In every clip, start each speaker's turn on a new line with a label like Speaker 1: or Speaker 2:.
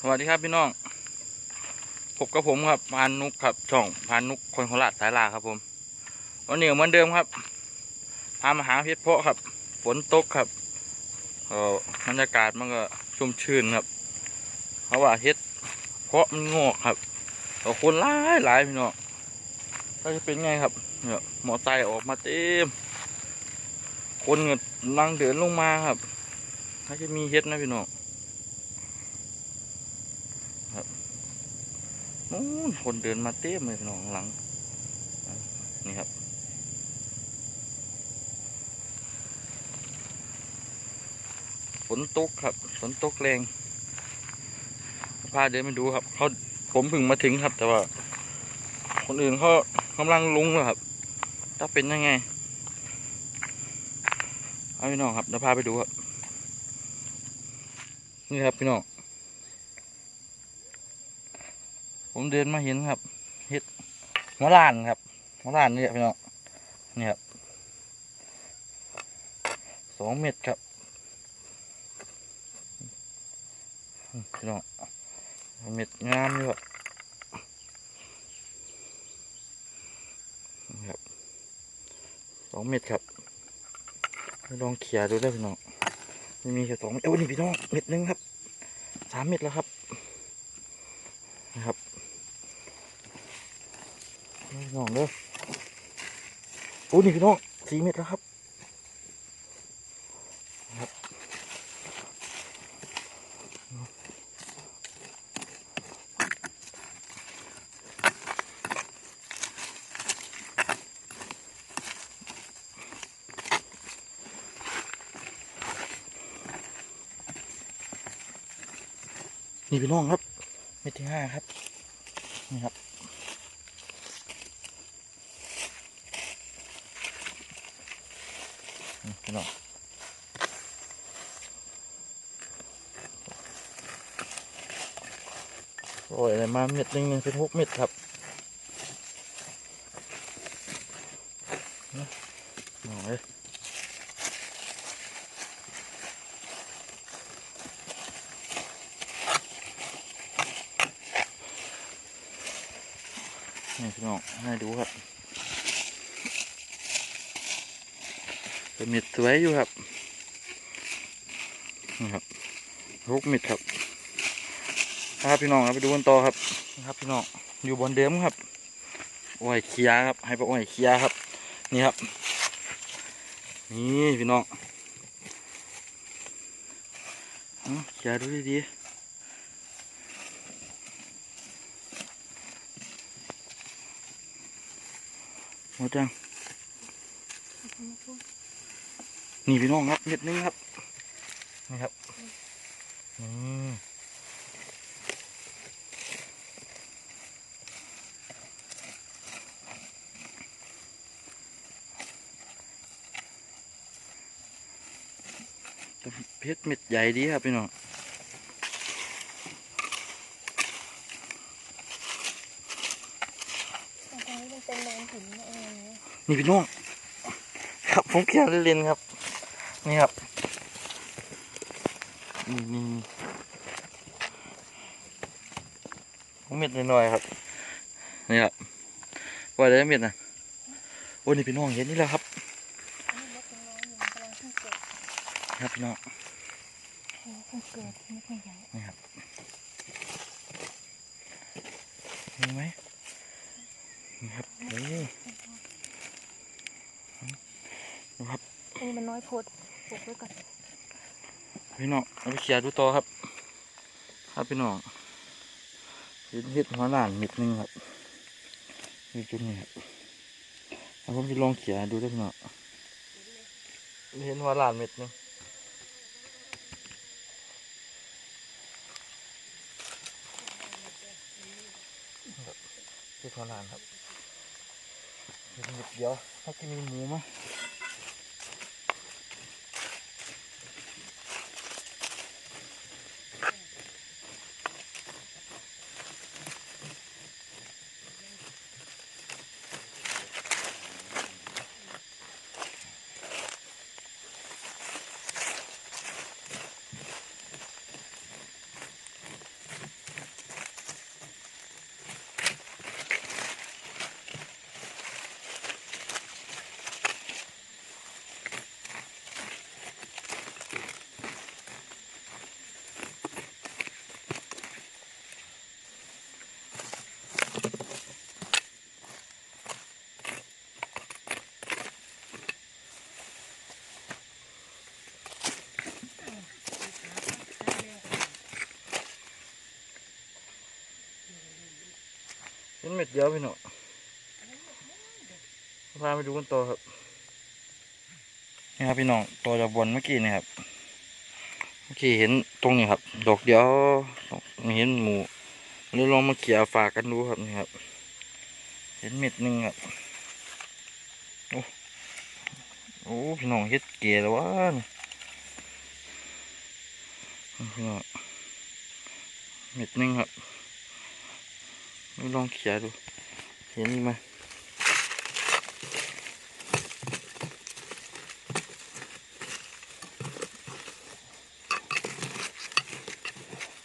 Speaker 1: สวัสดีครับพี่น้องพบกับผมครับพานนุกครับช่องพานนุกคนโคราชสายลาครับผม วันนี้เหมือนเดิมครับพามาหาเพชรเพาะครับ ฝนตกครับเอ่อบรรยากาศมันก็ชุ่มชื่นครับ เพราะว่าเฮ็ดเพาะมันงอกครับแต่คนหลายหลายพี่น้องก็จะเป็นไงครับเนี่ยหมอไซค์ออกมาเต็มคนเงินลังเดินลงมาครับถ้าจะมีเฮ็ดนะพี่น้อง นู้น คนเดินมาเต็มเลยพี่น้องหลัง นี่ครับ ฝนตกครับ ฝนตกแรง พาเดินไปดูครับ เขาผมเพิ่งมาถึงครับ แต่ว่า คนอื่นเขากำลังลุงเลยครับ ถ้าเป็นยังไง เอาพี่น้องครับเดี๋ยวพาไปดูครับ นี่ครับพี่น้อง ผมเดินมาเห็นครับเห็ดหัวลานครับหัวลานนี่พี่น้องนี่ครับสองเม็ดครับพี่น้องเม็ดงามเลยครับนี่ครับสองเม็ดครับลองเขี่ยดูได้พี่น้องมันมีแค่สองเอ้ยนี่พี่น้องเม็ดหนึงครับสามเม็ดแล้วครับ น่องเด้อโอ้นี่พี่น้องสี่เม็ดแล้วครับครับนี่พี่น้องครับเม็ดที่ห้าครับ นี่ครับ นี่ พี่น้องโอ้ยอะไรมาเม็ดหนึ่งเป็นหกเม็ดครับนะน้อยนี่พี่น้องให้ดูครับ เป็นเม็ดสวยอยู่ครับนี่ครับลูกเม็ดครับนะครับพี่น้องเราไปดูกันต่อครับนะครับพี่น้องอยู่บนเดิมครับโอ้ยเคียครับให้ปะโอ้ยเคียครับ นี่ครับ นี่พี่น้องเอาเคลียดูดีๆหมดจัง นี่พี่น้องครับเม็ดหนึงครับ นี่ครับอืมแต่เพชรเม็ดใหญ่ดีครับพี่น้อง
Speaker 2: ตรงนี้มันเป็นแมงหินเอง
Speaker 1: นี่พี่น้อง ครับผมเขียนเล่นๆครับ นี่ครับ นี่นี่นี่ผมเม็ดหน่อยๆครับ นี่ครับว่าได้เม็ดนะโอ้นี่พี่น้องเห็นนี่แล้วครับ
Speaker 2: นี่
Speaker 1: ครับพี่น้อง
Speaker 2: เออเพิ่งเกิดไม่ค่อยใหญ่
Speaker 1: นี่ครับมีไหมนี่ครับอั
Speaker 2: นนี้มันน้อยพด ปกไว้ก่อน
Speaker 1: พี่น้องเอาไปเคลียร์ดูต่อครับ ครับพี่น้องเห็นเห็ดหัวหลานเม็ดหนึงครับมีจุดนี้ครับแล้วผมจะลองเขียดูด้วยพี่น้องเห็นหัวหลานเม็ดหนึงเห็ดหัวหลานครับเห็ดเดเดียวถ้าจะมีหมูมั้ย เห็นเม็ดเดียวพี่น้องพาไปดูกันต่อครับนี่ครับพี่น้องตัวจากบนเมื่อกี้นี่ครับ เมื่อกี้เห็นตรงนี้ครับ ดอกเดียวไม่เห็นหมูเลยลองมาเกี่ยฝากกันดูครับนี่ครับ เห็นเม็ดหนึ่งครับโอ้โอ้พี่น้องเฮ็ดเกลียแล้ววะนี่พี่น้องเม็ดหนึ่งครับ ลองเขี่ยดูเห็นไหม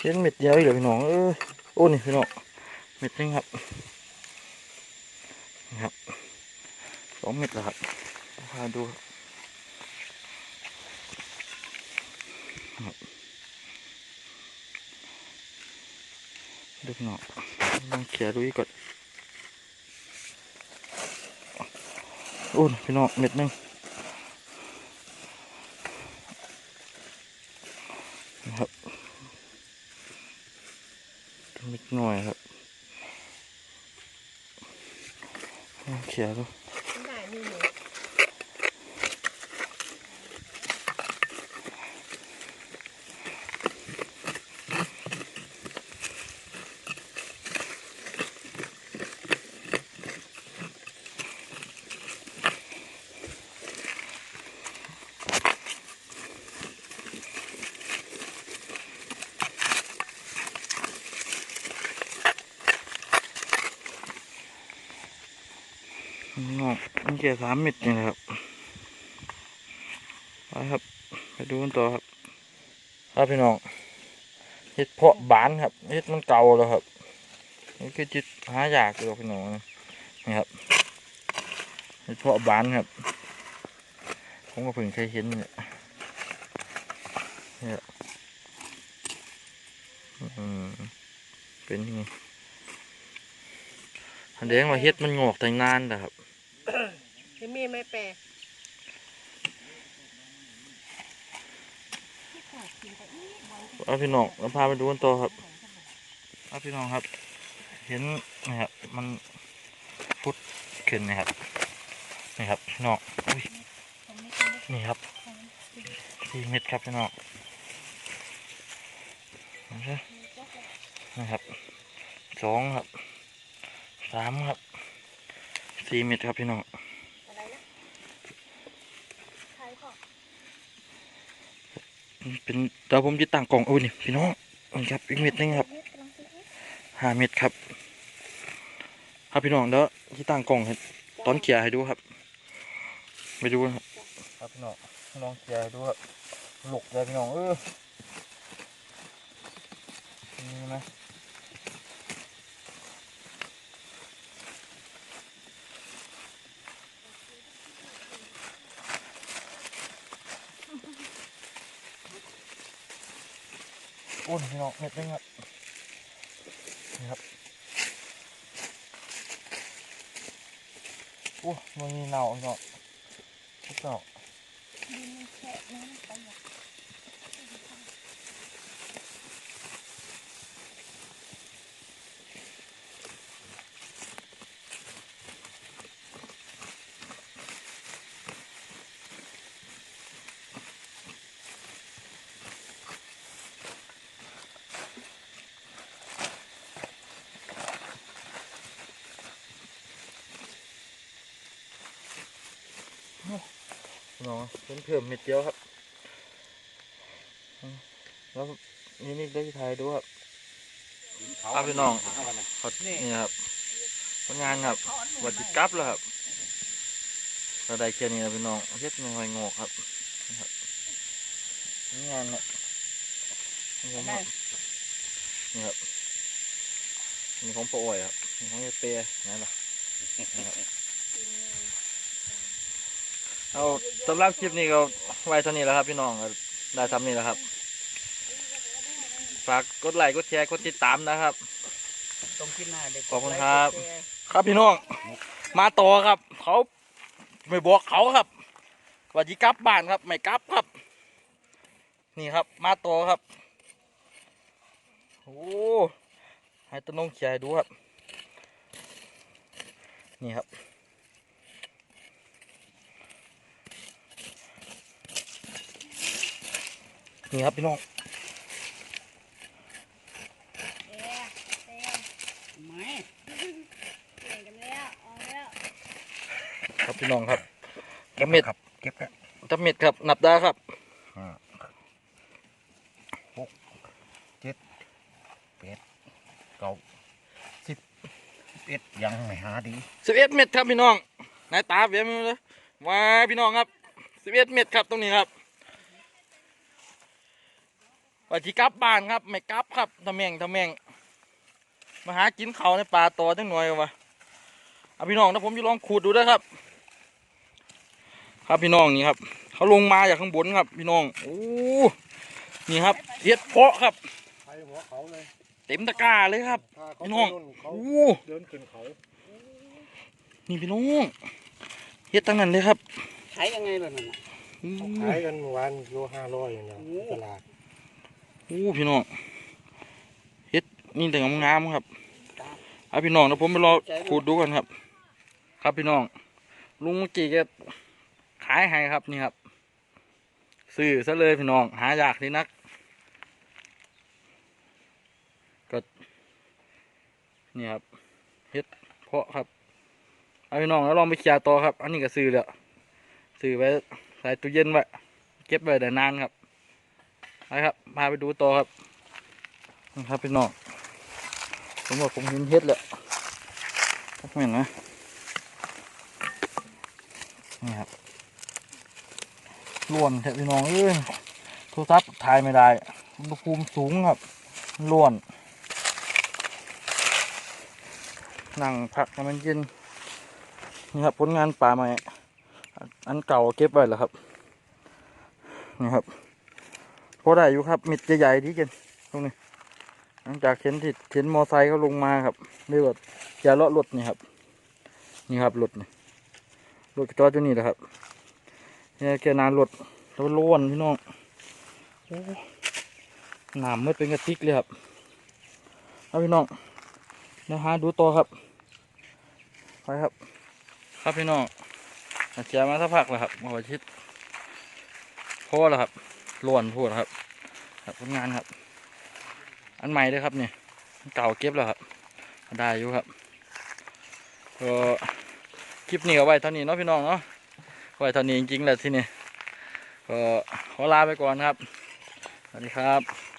Speaker 1: เห็นเม็ดเดียวอีกเหรอพี่น้องเออโอ้นี่พี่น้องเม็ดนึงครับนี่ครับสองเม็ดแล้วครับพาดูครับ ดูพี่น้องลองเขี่ยดูอีกก่อนโอ้นี่พี่น้องเม็ดหนึงนะครับเม็ดหน่อยครับลองเขี่ยดู
Speaker 2: นี่หนู
Speaker 1: พี่ น้องมันเกี่สามเม็ดนี่นะครับไปครับไปดูกันต่อครับครับพี่น้องเห็ดเพาะบานครับเห็ดมันเก่าแล้วครับนี่คือจิตหายากอยู่หรอกพี่น้องนี่ครับเห็ดเพาะบานครับผมก็เพิ่งเคยเห็นเนี่ยเนี่ยอืมเป็นยังไงแสดงว่าเห็ดมันงอกแต่งนานนะครับ
Speaker 2: จะมีไม่แปร
Speaker 1: เอาพี่น้องเราพาไปดูกันต่อครับเอาพี่น้องครับ เห็นนะครับมันพุดขึ้นนะครับนี่ครับพี่น้องนี่ครับสี่เม็ดครับพี่น้องเห็นไหมนะครับสองครับสามครับสี่เม็ดครับพี่น้อง
Speaker 2: อะไรนะใครพ่อ
Speaker 1: เป็นเดี๋ยวผมจะตั้งกล่องเอานี่พี่น้องนี่ครับอีกเม็ดนึงครับห้าเม็ดครับ ครับพี่น้องเดี๋ยวที่ตั้งกล่องตอนเขี่ยให้ดูครับ ไปดูครับครับพี่น้องน้องเขี่ยให้ดูครับหลกเลยพี่น้องเออนี่ไห อ้นพี่น้องเม็ดหนึงครับนี่ครับโอ้มันมีเน่าพี่น้องพี่น้อง
Speaker 2: ดินมั นแฉะน้ำไปอะ
Speaker 1: พี่น้องเพิ่มเพิ่มเม็ดเดียวครับอืมแล้วนี่นี่ได้ถ่ายดูครับครับพี่น้องขอนี่ครับผลงานครับวัดจิกลับแล้วครับเราได้แค่นี้นะพี่น้องเฮ็ดไม่ค่อยงอกครับนี่ครับผลงานครับนี่ผมครับนี่ครับนี่ของป้าอ้อยครับนี่ของยายเปียนั่นแหละนี่ครับ เอาสำหรับคลิปนี้ก็ไว้เท่านี้แล้วครับ พี่น้องก็ได้ทำนี่แล้วครับ ฝากกดไลค์กดแชร์กดติดตามนะครับ
Speaker 3: ตรงที่หน้าเด็ก
Speaker 1: ขอบคุณครับ ครับพี่น้อง มาต่อครับ เขาไม่บอกเขาครับว่าจะกลับบ้านครับ ไม่กลับครับ นี่ครับ มาต่อครับโอ้ให้ตะนงเขียให้ดูครับ นี่ครับ นี่ครับพี่น้อง
Speaker 2: เอ๊ะเอ๊ะ
Speaker 3: ไม่
Speaker 2: เก่งกันแล้วออกแล้ว
Speaker 1: ครับพี่น้องครับตะเม็ด
Speaker 4: ครับเก็บแล้ว
Speaker 1: ตะเม็ดครับนับได้ครับ
Speaker 4: ห้าหกเจ็ดแปดเก้าสิบเอ็ดยังไม่หาดี
Speaker 1: สิบเอ็ดเม็ดครับพี่น้องนายตาเบี้ยมือเลยว้าพี่น้องครับสิบเอ็ดเม็ดครับตรงนี้ครับ ว่าที่กลับบ้านครับไม่กลับครับทำแม่งทำแม่งมาหากินเขาวในป่าต่อจังหน่อยกันวะเอาพี่น้องถ้าผมจะลองขูดดูนะครับ ครับพี่น้องนี่ครับ เขาลงมาจากข้างบนครับ พี่น้องโอ้นี่ครับเห็ดเพาะครับ
Speaker 4: ไปหัวเขาเลย
Speaker 1: เต็มตะกร้าเลยครับ
Speaker 4: ถ้าเขา
Speaker 1: พี่น้อง
Speaker 4: ไปเขา
Speaker 1: โอ้
Speaker 4: เดินขึ้นเขา
Speaker 1: นี่พี่น้องเฮ็ดตั้งนั้นเลยครับ
Speaker 3: ใช้ยังไงล่ะนั่นน่ะ
Speaker 1: โอ้
Speaker 4: ขายกันเมื่อวานโลห้าร้อยอย่างเงี้ย
Speaker 3: โอ้
Speaker 4: ตลาด
Speaker 1: โหพี่น้องเฮ็ดนี่แต่งามๆครับเอาพี่น้องนะผมไปรอขูดดูกันครับ ครับพี่น้อง ลุงเมื่อกี้แกขายให้ครับนี่ครับซื้อซะเลยพี่น้อง หายากที่นักก็นี่ครับเฮ็ดเพาะครับเอาพี่น้องแล้วลองไปเคลียร์ต่อครับ อันนี้ก็ซื้อแล้วซื้อไว้ใส่ตู้เย็นไว้เก็บไว้ได้นานครับ ไปครับพาไปดูต่อครับนี่ครับพี่น้องผมว่าผมเห็นเฮ็ดแล้วเห็นไหมนี่ครับล้วนแท้พี่น้องเอ้ยโทรศัพท์ถ่ายไม่ได้อุณหภูมิสูงครับล้วนนั่งพักมันเย็นนี่ครับผลงานป่าไม้อันอันเก่าเก็บไว้แล้วครับนี่ครับ พอได้อยู่ครับมิดใหญ่ๆดีเกินตรงนี้ หลังจากเข็นที่เข็นมอไซค์เขาลงมาครับเรียกว่าอย่าเลาะรถนี่ครับ นี่ครับรถนี่รถกระจอดอยู่นี่แหละครับเนี่ยแกนานรถแล้วล้วนพี่น้องโอ้หนามมืดเป็นกระติกเลยครับเอาพี่น้องเดี๋ยวหาดูต่อครับไปครับ ครับพี่น้องอาเจียมาสักพักแล้วครับมาวันชิดพอแล้วครับ ล้วนพูดครับครับผลงานครับ อันใหม่ด้วยครับเนี่ยเก่าเก็บแล้วครับ ได้อยู่ครับก็คลิปนี้เอาไว้เท่านี้เนาะพี่น้องเนาะไว้เท่านี้จริงๆแหละที่นี่ก็ขอลาไปก่อนครับ สวัสดีครับ